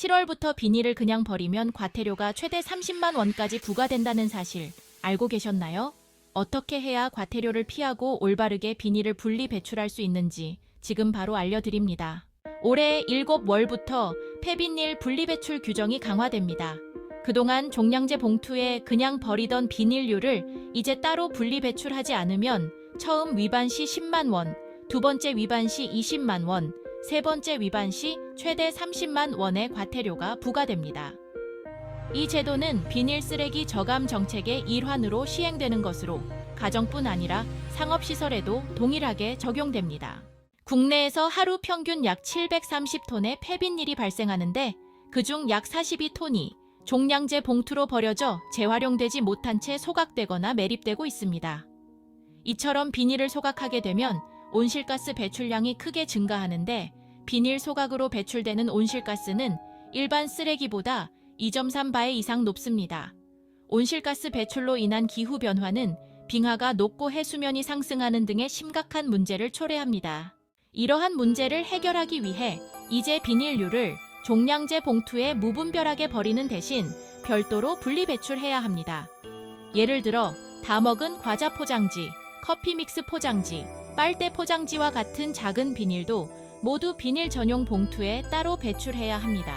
7월부터 비닐을 그냥 버리면 과태료가 최대 30만 원까지 부과된다는 사실 알고 계셨나요? 어떻게 해야 과태료를 피하고 올바르게 비닐을 분리 배출할 수 있는지 지금 바로 알려드립니다. 올해 7월부터 폐비닐 분리 배출 규정이 강화됩니다. 그동안 종량제 봉투에 그냥 버리던 비닐류를 이제 따로 분리 배출하지 않으면 처음 위반 시 10만 원, 두 번째 위반 시 20만 원, 세 번째 위반 시 최대 30만 원의 과태료가 부과됩니다. 이 제도는 비닐 쓰레기 저감 정책의 일환으로 시행되는 것으로 가정뿐 아니라 상업시설에도 동일하게 적용됩니다. 국내에서 하루 평균 약 730톤의 폐비닐이 발생하는데 그중 약 42톤이 종량제 봉투로 버려져 재활용되지 못한 채 소각되거나 매립되고 있습니다. 이처럼 비닐을 소각하게 되면 온실가스 배출량이 크게 증가하는데 비닐 소각으로 배출되는 온실가스는 일반 쓰레기보다 2.3배 이상 높습니다. 온실가스 배출로 인한 기후 변화는 빙하가 녹고 해수면이 상승하는 등의 심각한 문제를 초래합니다. 이러한 문제를 해결하기 위해 이제 비닐류를 종량제 봉투에 무분별하게 버리는 대신 별도로 분리 배출해야 합니다. 예를 들어 다 먹은 과자 포장지, 커피 믹스 포장지, 빨대 포장지와 같은 작은 비닐도 모두 비닐 전용 봉투에 따로 배출해야 합니다.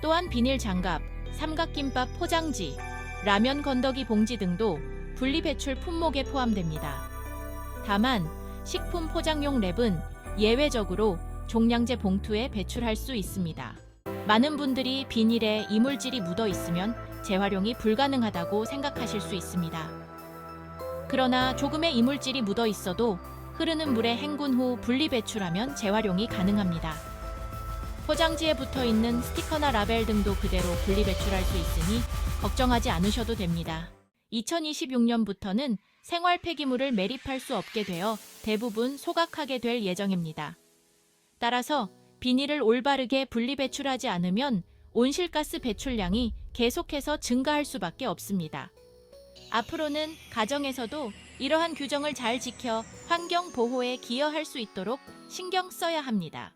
또한 비닐 장갑, 삼각김밥 포장지, 라면 건더기 봉지 등도 분리 배출 품목에 포함됩니다. 다만 식품 포장용 랩은 예외적으로 종량제 봉투에 배출할 수 있습니다. 많은 분들이 비닐에 이물질이 묻어 있으면 재활용이 불가능하다고 생각하실 수 있습니다. 그러나 조금의 이물질이 묻어 있어도 흐르는 물에 헹군 후 분리 배출하면 재활용이 가능합니다. 포장지에 붙어 있는 스티커나 라벨 등도 그대로 분리 배출할 수 있으니 걱정하지 않으셔도 됩니다. 2026년부터는 생활 폐기물을 매립할 수 없게 되어 대부분 소각하게 될 예정입니다. 따라서 비닐을 올바르게 분리 배출하지 않으면 온실가스 배출량이 계속해서 증가할 수밖에 없습니다. 앞으로는 가정에서도 이러한 규정을 잘 지켜 환경 보호에 기여할 수 있도록 신경 써야 합니다.